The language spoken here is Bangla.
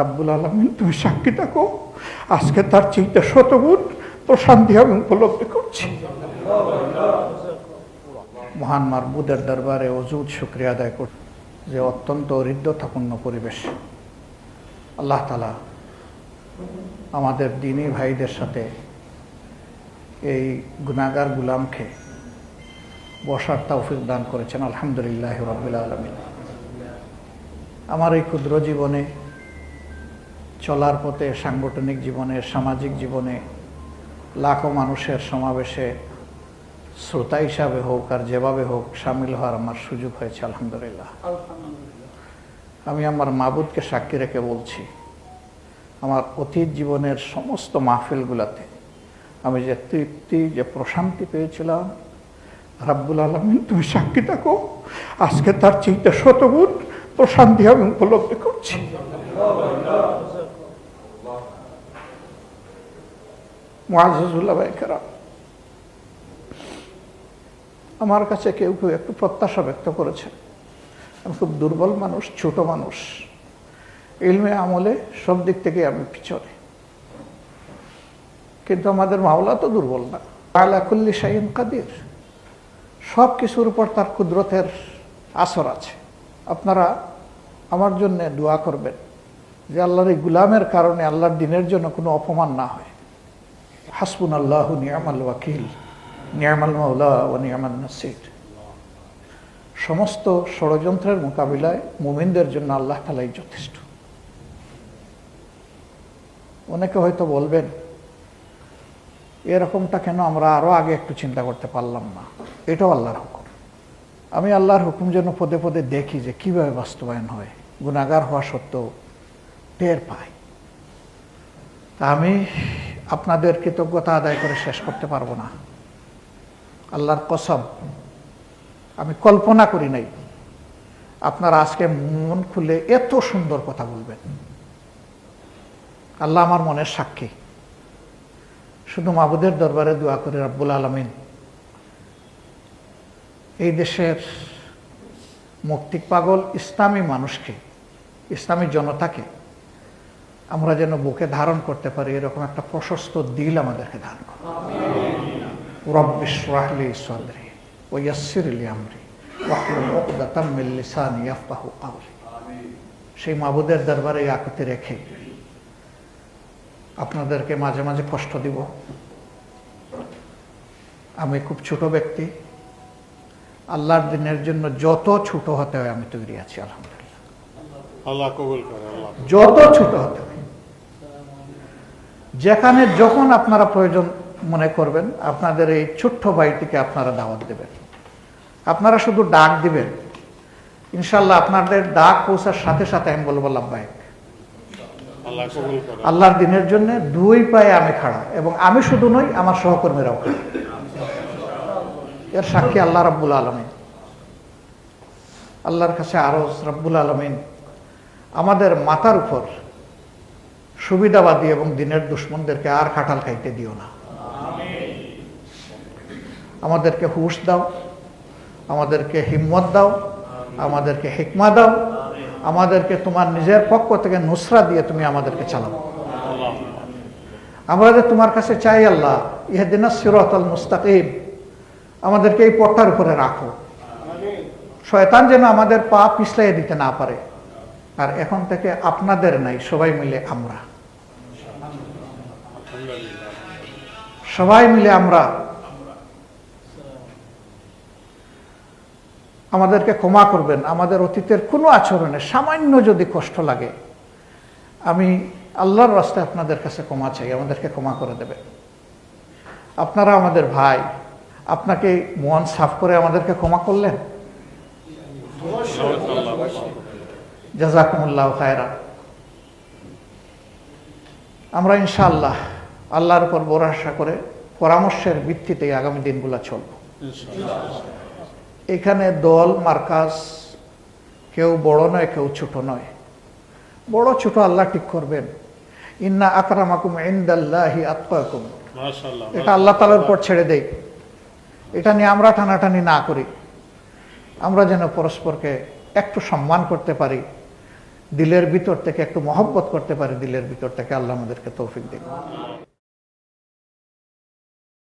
রাব্বুল আলমিন, তুমি সাক্ষী থাকো। আজকে তার চিন্তা শতগুণ প্রশান্তি আমি উপলব্ধি করছি। মহান মারবুদের দরবারে অজুদ শুক্রিয়া আদায় কর যে অত্যন্ত হৃদ্যতাপূর্ণ পরিবেশ। আল্লাহ তালা আমাদের দিনী ভাইদের সাথে এই গুনাগার গুলামকে বসার তৌফিক দান করেছেন। আলহামদুলিল্লাহ রবিল আলমিন। আমার এই ক্ষুদ্র জীবনে চলার পথে সাংগঠনিক জীবনে সামাজিক জীবনে লাখো মানুষের সমাবেশে শ্রোতা হিসাবে হোক আর যেভাবে হোক সামিল হওয়ার আমার সুযোগ হয়েছে আলহামদুলিল্লাহ। আমি আমার মাবুদকে সাক্ষী রেখে বলছি আমার অতীত জীবনের সমস্ত মাহফিলগুলাতে আমি যে তৃপ্তি যে প্রশান্তি পেয়েছিলাম রাব্বুল আলমিন তুমি সাক্ষী থাকো আজকে তার চিন্তা শতগুণ প্রশান্তি আমি উপলব্ধি করছি। কেরাম, আমার কাছে কেউ কেউ একটু প্রত্যাশা ব্যক্ত করেছে। আমি খুব দুর্বল মানুষ, ছোট মানুষ। ইলমে আমলে সব দিক থেকে আমি পিছনে। কিন্তু আমাদের মাওলা তো দুর্বল না। আলাকুল্লি শাহিন কাদির। সব কিছুর উপর তার কুদরতের আসর আছে। আপনারা আমার জন্য দোয়া করবেন যে আল্লাহর এই গুলামের কারণে আল্লাহর দিনের জন্য কোনো অপমান না হয়। হাসবুন আল্লাহ নিয়ামাল ওয়াকিল, নিয়ামাল মাওলা ও নিয়ামাল নাসির। সমস্ত ষড়যন্ত্রের মোকাবিলায় মুমিনদের জন্য আল্লাহ তালাই যথেষ্ট। অনেকে হয়তো বলবেন, এরকমটা কেন আমরা আরও আগে একটু চিন্তা করতে পারলাম না? এটাও আল্লাহর হুকুম। আমি আল্লাহর হুকুম যেন পদে পদে দেখি যে কীভাবে বাস্তবায়ন হয় গুণাগার হওয়া সত্ত্বেও টের পাই। তা আমি আপনাদের কৃতজ্ঞতা আদায় করে শেষ করতে পারব না। আল্লাহর কসম, আমি কল্পনা করি নাই। আপনারা আজকে মন খুলে এত সুন্দর কথা বলবেন। আল্লাহ আমার মনের সাক্ষী। শুধু মাবুদের দরবারে দোয়া করে রাব্বুল আলমিন। এই দেশের মুক্তিক পাগল ইসলামী মানুষকে, ইসলামী জনতাকে আমরা যেন বুকে ধারণ করতে পারি এরকম একটা প্রশস্ত দিল আমাদেরকে দান করো। রব্বিশরাহলি সদরি ও ইয়াসিরলি আমরি সেই মাবুদের দরবারে আকুতি রেখে আপনাদেরকে মাঝে মাঝে কষ্ট দিব। আমি খুব ছোট ব্যক্তি। আল্লাহর দিনের জন্য যত ছোট হতে হয় আমি তৈরি আছি আলহামদুলিল্লাহ। যত ছোট হতে যেখানে যখন আপনারা প্রয়োজন মনে করবেন আপনাদের এই ছোট্ট বাড়িটিকে আপনারা দাওয়াত দেবেন। আপনারা শুধু ডাক দিবেন। ইনশাল্লাহ আপনাদের ডাক পৌঁছার সাথে সাথে আমি বলব লাভবাহিক আল্লাহর দিনের জন্য দুই পায়ে আমি খাড়া এবং আমি শুধু নই আমার সহকর্মীরাও এর সাক্ষী আল্লাহ রাব্বুল আলমিন। আল্লাহর কাছে আরও রাব্বুল আলমিন। আমাদের মাথার উপর সুবিধাবাদী এবং দিনের দুশ্মনদেরকে আর খাটাল খাইতে দিও না। আমাদেরকে হুশ দাও, আমাদেরকে হিম্মত দাও, আমাদেরকে হিকমা দাও, আমাদেরকে তোমার নিজের পক্ষ থেকে নুসরা দিয়ে তুমি আমাদেরকে চালাও। আমরা যে তোমার কাছে চাই আল্লাহ, ইহেদিনা সিরতল মুস্তাকিম, আমাদেরকে এই পথটার উপরে রাখো। শয়তান যেন আমাদের পা পিছলাই দিতে না পারে। আর এখন থেকে আপনাদের নাই, সবাই মিলে আমরা। সবাই মিলে আমরা আমাদেরকে ক্ষমা করবেন। আমাদের অতীতের কোনো আচরণে সামান্য যদি কষ্ট লাগে, আমি আল্লাহর রাস্তায় আপনাদের কাছে ক্ষমা চাই, আমাদেরকে ক্ষমা করে দেবেন। আপনারা আমাদের ভাই, আপনাকে মন সাফ করে আমাদেরকে ক্ষমা করলেন? জাজাকুমুল্লাহ খায়রা আমরা ইনশাআল্লাহ আল্লাহর উপর ভরসা করে পরামর্শের ভিত্তিতে আগামী দিনগুলো চলব। এখানে দল মার্কাজ কেউ বড় নয় কেউ ছোট নয়। বড় ছোট আল্লাহ ঠিক করবেন। ইন্না আকরামাকুম ইন্দাল্লাহি মাশাআল্লাহ এটা আল্লাহ তালার উপর ছেড়ে দেই। এটা নিয়ে আমরা টানাটানি না করি। আমরা যেন পরস্পরকে একটু সম্মান করতে পারি দিলের ভিতর থেকে একটু মহব্বত করতে পারি দিলের ভিতর থেকে আল্লাহ আমাদেরকে তৌফিক দিন